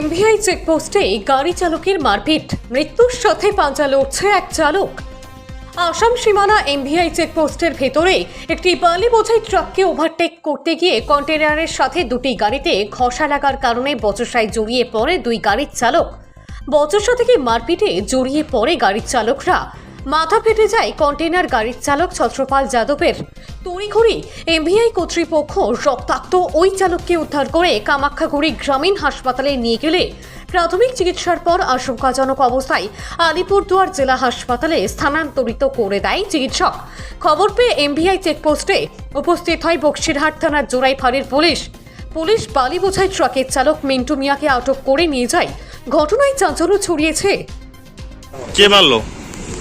MVI চেকপোস্টে গাড়ি চালকের মারপিট। মৃত্যুর সাথে পাঞ্জা লড়ছে এক চালক। আসাম সীমানা এমভিআই চেকপোস্টের ভেতরে একটি বালি বোঝাই ট্রাককে ওভারটেক করতে গিয়ে কন্টেনারের সাথে দুটি গাড়িতে ঘষা লাগার কারণে বচসায় জড়িয়ে পড়ে দুই গাড়ির চালক। বচসা থেকে মারপিটে জড়িয়ে পড়ে গাড়ির চালকরা। মাথা ফেটে যায় কন্টেনার গাড়ির চালক ছত্রপাল যাদবের। তড়িঘড়ি এমভিআই কর্তৃপক্ষ রক্তাক্ত ওই চালককে উদ্ধার করে কামাখ্যাগুড়ি গ্রামীণ হাসপাতালে নিয়ে গেলে। প্রাথমিক চিকিৎসার পর আশঙ্কাজনক অবস্থায় আলিপুরদুয়ার জেলা হাসপাতালে স্থানান্তরিত করে দেয় চিকিৎসক। খবর পেয়ে এমভিআই চেকপোস্টে উপস্থিত হয় বক্সিরহাট থানার জোড়াই ফাঁড়ির পুলিশ। পুলিশ বালি বোঝাই ট্রাকের চালক মিন্টু মিয়াকে আটক করে নিয়ে যায়। ঘটনায় চাঞ্চল্য ছড়িয়েছে। কে মারলো?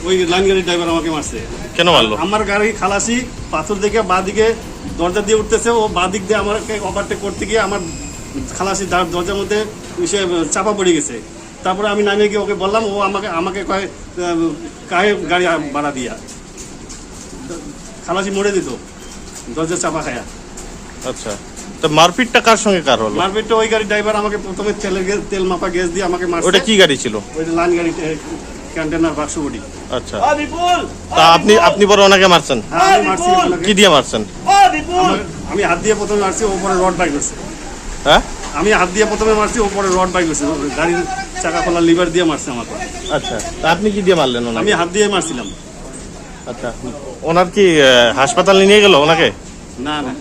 ওই লাইন গাড়ির ড্রাইভার আমাকে মারছে। কেন মারলো? আমার গাড়ি খালাসি পাথর দিকে বা দিকে দরজা দিয়ে উঠতেছে ও বা দিক দিয়ে আমাকে ওভারটেক করতে গিয়ে আমার খালাসি দরজার মধ্যে সে চাপা পড়ে গেছে। তারপরে আমি নামিয়ে গিয়ে ওকে বললাম ও আমাকে আমাকে কয় কায়ে গাড়ি ভাড়া দিয়া। খালাসি মরে দিত দরজা চাপা খায়া। আচ্ছা। তো মারপিটটা কার সঙ্গে কার হলো? মারপিটটা ওই গাড়ির ড্রাইভার আমাকে প্রথমে গ্যাস তেল মাপা গ্যাস দিয়ে আমাকে মারছে। ওটা কি গাড়ি ছিল? ওই লাইন গাড়ি কন্টেনার বাক্স বডি। আচ্ছা। তা আপনি আপনি বড় ওনাকে মারছেন। হ্যাঁ আমি মারছি কি দিয়ে মারছেন? আমি হাত দিয়ে প্রথমে মারছি ওপরে রড বাইক করছে। হ্যাঁ? আমি হাত দিয়ে প্রথমে মারছি ওপরে রড বাইক করছে। গাড়ির চাকা খোলা লিভার দিয়ে মারছে আমাকে। আচ্ছা। তা আপনি কি দিয়ে মারলেন আমি হাত দিয়ে মারছিলাম। আচ্ছা। ওনার কি হাসপাতালে নিয়ে গেল ওনাকে? না না।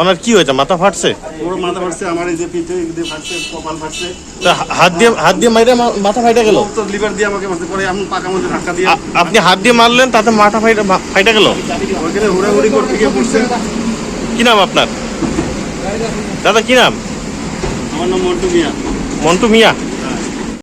ওনার কি হয়েছে? মাথা ফাটছে? ওর মাথা ফাটছে আমার এই যে পিঠে এই যে ফাটছে কপাল ফাটছে। তা হাত দিয়ে হাত দিয়ে মাইরে মাথা ফাইটা গেল? তো লিভার দিয়ে আমাকে মারতে পরে এমন পাকা মধ্যে ধাক্কা দিয়ে আপনি হাত দিয়ে মারলেন তাতে মাথা ফাইটা ফাইটা গেল? ওইখানে হুড়াহুড়ি করতে গিয়ে পড়ছে। কি নাম আপনার? দাদা কি নাম? আমার নাম মন্টু মিয়া। মন্টু মিয়া।